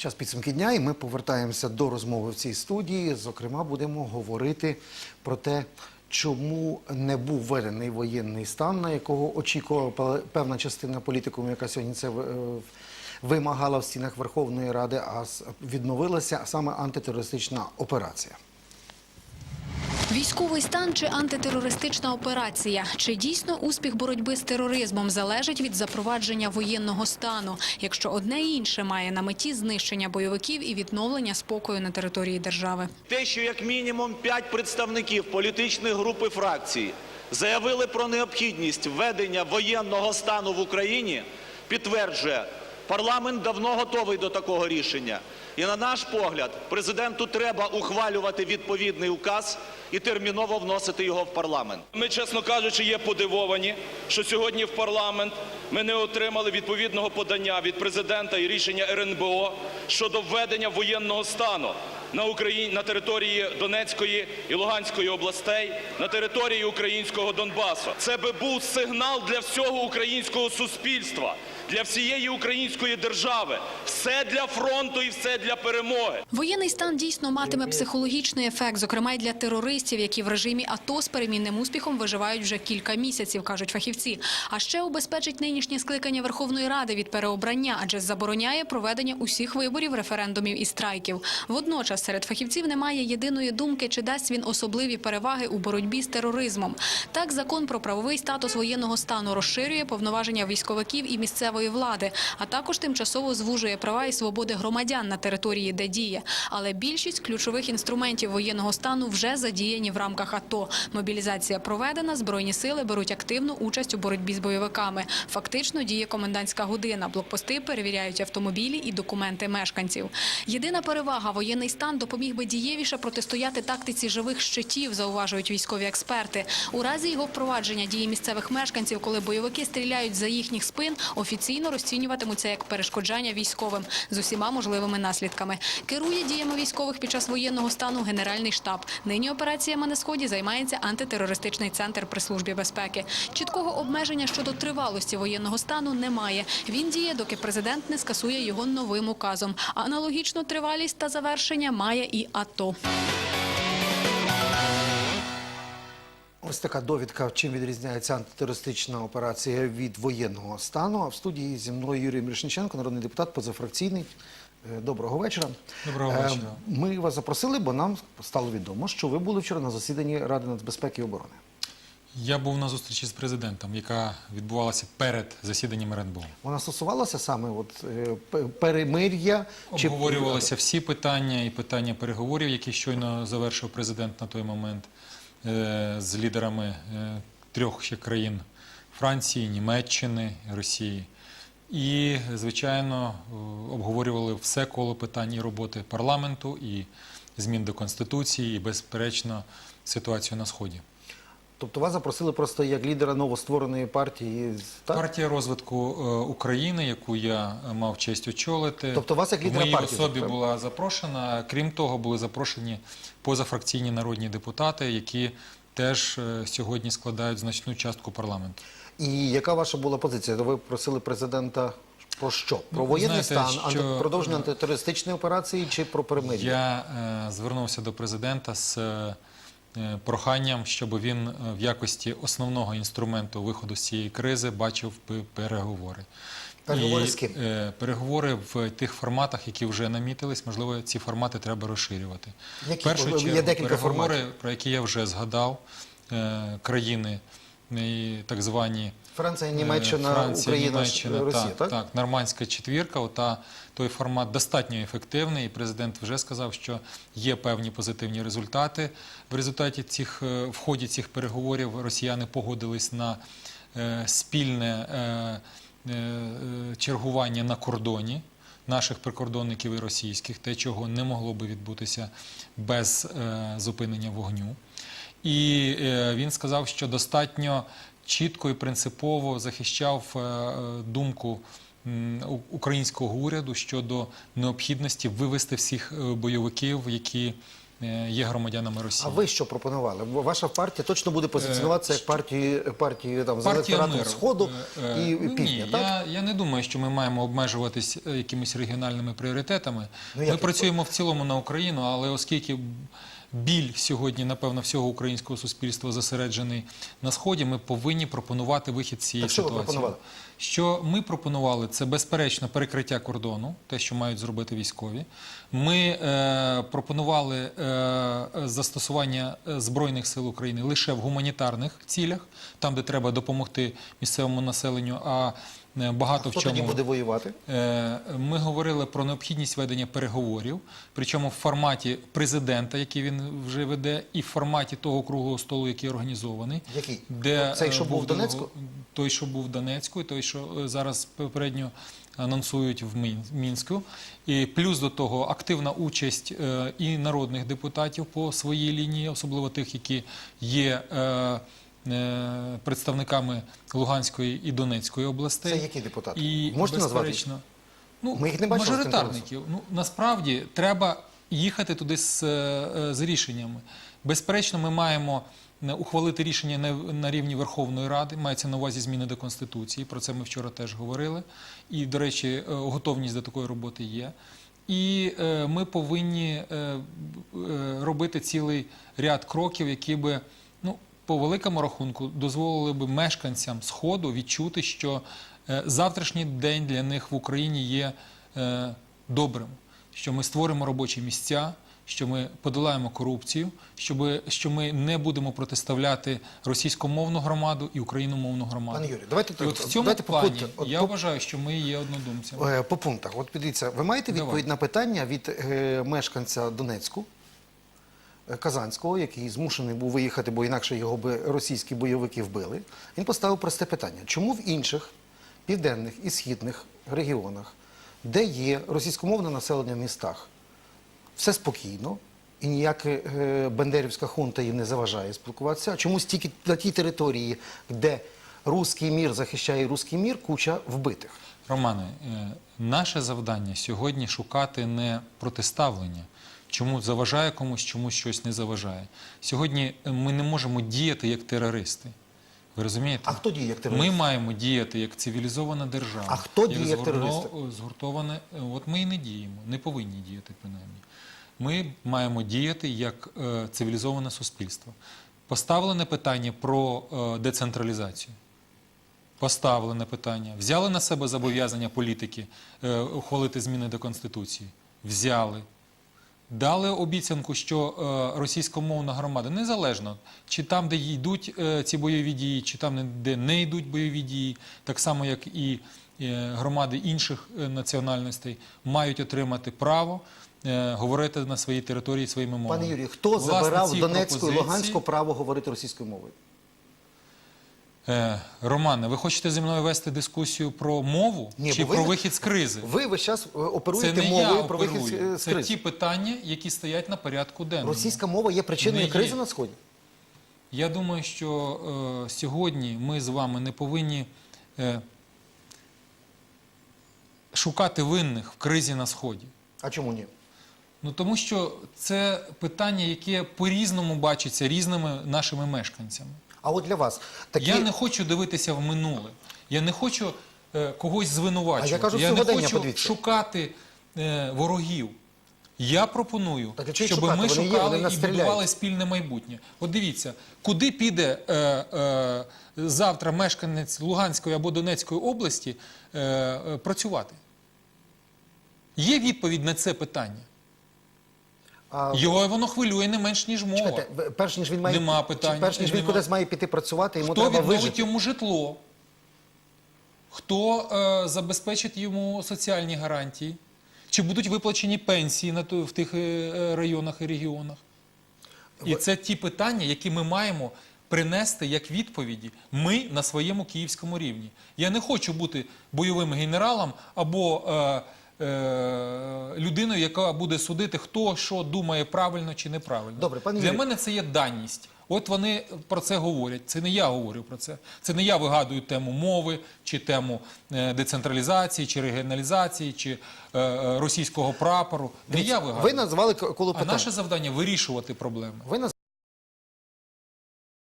Час підсумки дня, і ми повертаємося до розмови в цій студії. Зокрема, будемо говорити про те, чому не був введений воєнний стан, на якого очікувала певна частина політикуму, яка сьогодні це е, вимагала в стінах Верховної Ради, а відновилася саме антитерористична операція. Військовий стан чи антитерористична операція? Чи дійсно успіх боротьби з тероризмом залежить від запровадження воєнного стану, якщо одне і інше має на меті знищення бойовиків і відновлення спокою на території держави? Те, що як мінімум п'ять представників політичних груп і фракцій заявили про необхідність введення воєнного стану в Україні, підтверджує, парламент давно готовий до такого рішення. І на наш погляд, президенту треба ухвалювати відповідний указ і терміново вносити його в парламент. Ми, чесно кажучи, є подивовані, що сьогодні в парламент ми не отримали відповідного подання від президента і рішення РНБО щодо введення воєнного стану на Україні на території Донецької і Луганської областей, на території українського Донбасу. Це би був сигнал для всього українського суспільства, для всієї української держави. Все для фронту і все для перемоги. Воєнний стан дійсно матиме психологічний ефект, зокрема й для терористів, які в режимі АТО з перемінним успіхом виживають вже кілька місяців, кажуть фахівці. А ще убезпечить нинішнє скликання Верховної Ради від переобрання, адже забороняє проведення усіх виборів, референдумів і страйків. Водночас серед фахівців немає єдиної думки, чи дасть він особливі переваги у боротьбі з тероризмом. Так, закон про правовий статус воєнного стану розширює повноваження військовиків і місцевої влади, а також тимчасово звужує права і свободи громадян на території, де діє. Але більшість ключових інструментів воєнного стану вже задіяні в рамках АТО. Мобілізація проведена, збройні сили беруть активну участь у боротьбі з бойовиками. Фактично діє комендантська година. Блокпости перевіряють автомобілі і документи мешканців. Єдина перевага воєнний стан допоміг би дієвіше протистояти тактиці живих щитів, зауважують військові експерти. У разі його впровадження дії місцевих мешканців, коли бойовики стріляють за їхніх спин, офіційно розцінюватимуться як перешкоджання військовим з усіма можливими наслідками. Керує діями військових під час воєнного стану Генеральний штаб. Нині операціями на сході займається антитерористичний центр при службі безпеки. Чіткого обмеження щодо тривалості воєнного стану немає. Він діє, доки президент не скасує його новим указом. Аналогічну тривалість та завершення має і АТО. Ось така довідка, чим відрізняється антитерористична операція від воєнного стану. А в студії зі мною Юрій Мірошниченко, народний депутат, позафракційний. Е, Доброго вечора. Доброго Е, вечора. Ми вас запросили, бо нам стало відомо, що ви були вчора на засіданні Ради нацбезпеки і оборони. Я був на зустрічі з президентом, яка відбувалася перед засіданням РНБО. Вона стосувалася саме от, е, перемир'я чи Обговорювалися всі питання і питання переговорів, які щойно завершив президент на той момент з лідерами е, трьох ще країн Франції, Німеччини, Росії. І, звичайно, е, обговорювали все коло питань і роботи парламенту, і змін до Конституції, і, безперечно, ситуацію на Сході. Тобто вас запросили просто як лідера новоствореної партії. Так? Партія розвитку е, України, яку я мав честь очолити, Тобто вас як в моїй партії, особі так? була запрошена. Крім того, були запрошені позафракційні народні депутати, які теж е, сьогодні складають значну частку парламенту. І яка ваша була позиція? Ви просили президента про що? Про Ну, воєнний знаєте, стан, що- анти- продовження антитерористичної операції чи про перемир'я? Я е, звернувся до президента з е, проханням, щоб він е, в якості основного інструменту виходу з цієї кризи бачив переговори. Переговори І, з ким? е, переговори в тих форматах, які вже намітились. Можливо, ці формати треба розширювати. Які? Першу Є чергу, переговори, форматів. про які я вже згадав, е, країни, і так звані Франція, Е, Німеччина, Франція, Україна, Німеччина, Росія, так, так? так, нормандська четвірка. Ота той формат достатньо ефективний. І президент вже сказав, що є певні позитивні результати. В результаті цих е, в ході цих переговорів росіяни погодились на е, спільне е, е, чергування на кордоні. Наших прикордонників і російських, те, чого не могло би відбутися без е, зупинення вогню. І е, він сказав, що достатньо чітко і принципово захищав е, е, думку українського уряду щодо необхідності вивести всіх бойовиків, які є громадянами Росії. А ви що пропонували? Ваша партія точно буде позиціонуватися як партії, партії там, з Партія електоратом. Сходу і ну, Півдня, ні, так? Я, я не думаю, що ми маємо обмежуватись якимись регіональними пріоритетами. Ну, ми працюємо в цілому на Україну, але оскільки біль сьогодні, напевно, всього українського суспільства зосереджений на сході, ми повинні пропонувати вихід з цієї Так що ви ситуації. пропонували? Що ми пропонували, це безперечно перекриття кордону, те, що мають зробити військові. Ми е, пропонували е, застосування е, збройних сил України лише в гуманітарних цілях, там, де треба допомогти місцевому населенню. А е, багато Хто в чому тоді буде воювати? Е, Ми говорили про необхідність ведення переговорів, причому в форматі президента, який він вже веде, і в форматі того круглого столу, який організований. Який? Де Цей, е, що був в Донецьку? Той, що був в Донецьку, і той, що е, зараз попередньо анонсують в Мінську. І плюс до того активна участь е, і народних депутатів по своїй лінії, особливо тих, які є. Е, е, Представниками Луганської і Донецької областей. Це які депутати? І, Можете назвати Ну, Ми їх не бачили мажоритарників. Ну, насправді треба їхати туди з, е, з рішеннями. Безперечно, ми маємо е, ухвалити рішення не на рівні Верховної Ради, мається на увазі зміни до Конституції. Про це ми вчора теж говорили. І, до речі, е, готовність до такої роботи є. І е, ми повинні е, е, робити цілий ряд кроків, які би по великому рахунку дозволили би мешканцям Сходу відчути, що е, завтрашній день для них в Україні є е, добрим, що ми створимо робочі місця, що ми подолаємо корупцію, щоб, що ми не будемо протиставляти російськомовну громаду і україномовну громаду. Пане Юрію, давайте і от в цьому давайте плані я вважаю, що ми є однодумцями. Е, По пунктах. От підійдіться, ви маєте Давай. відповідь на питання від е, мешканця Донецьку, Казанського, який змушений був виїхати, бо інакше його би російські бойовики вбили. Він поставив просте питання: чому в інших південних і східних регіонах, де є російськомовне населення в містах, все спокійно. І ніяка е, бандерівська хунта їм не заважає спілкуватися. Чомусь тільки на тій території, де руський мір захищає руський мір, куча вбитих. Романе, е, наше завдання сьогодні шукати не протиставлення, чому заважає комусь, чому щось не заважає. Сьогодні е, ми не можемо діяти як терористи. Ви розумієте? А хто діє як терорист? Ми маємо діяти як цивілізована держава. А хто діє як згурно- терористи? Згуртоване. е, От ми і не діємо, не повинні діяти принаймні. Ми маємо діяти як е, цивілізоване суспільство. Поставлене питання про е, децентралізацію. Поставлене питання. Взяли на себе зобов'язання політики е, ухвалити зміни до Конституції? Взяли. Дали обіцянку, що е, російськомовна громада, незалежно чи там, де йдуть е, ці бойові дії, чи там, де не йдуть бойові дії, так само як і е, громади інших національностей, мають отримати право говорити на своїй території своїми мовами. Пане Юрію, хто Власне, забирав Донецьку і Луганську право говорити російською мовою? Е, Романе, ви хочете зі мною вести дискусію про мову Ні, чи бо ви- про вихід з кризи? Ви весь час е, Це оперуєте не я мовою про вихід оперую. з- з Це кризи. ті питання, які стоять на порядку денному. Російська мова є причиною Не є. кризи на сході. Я думаю, що е, сьогодні ми з вами не повинні е, шукати винних в кризі на сході. А чому ні? Ну тому що це питання, яке по-різному бачиться різними нашими мешканцями. А от для вас такі Я не хочу дивитися в минуле. Я не хочу е, когось звинувачувати. А я кажу, не хочу подивіться. шукати е, ворогів. Я пропоную, Так, щоб шукати? ми Вони шукали вони і будували спільне майбутнє. От дивіться, куди піде е, е, завтра мешканець Луганської або Донецької області е, е, працювати? Є відповідь на це питання. А, Його воно хвилює не менш ніж мова. чекайте, перш ніж він має Нема питань, перш ніж він нема. кудись має піти працювати, йому Хто треба відновить вижити. йому житло? Хто е, забезпечить йому соціальні гарантії? Чи будуть виплачені пенсії на ту- в тих е, е, районах і регіонах? І це ті питання, які ми маємо принести як відповіді ми на своєму київському рівні. Я не хочу бути бойовим генералом або е, людиною, яка буде судити, хто що думає правильно чи неправильно. Добре, пане Для мене це є даність. От вони про це говорять. Це не я говорю про це. Це не я вигадую тему мови, чи тему е, децентралізації, чи регіоналізації, чи е, е, російського прапору. Не я вигадую. Ви назвали коло А наше завдання вирішувати проблеми. Ви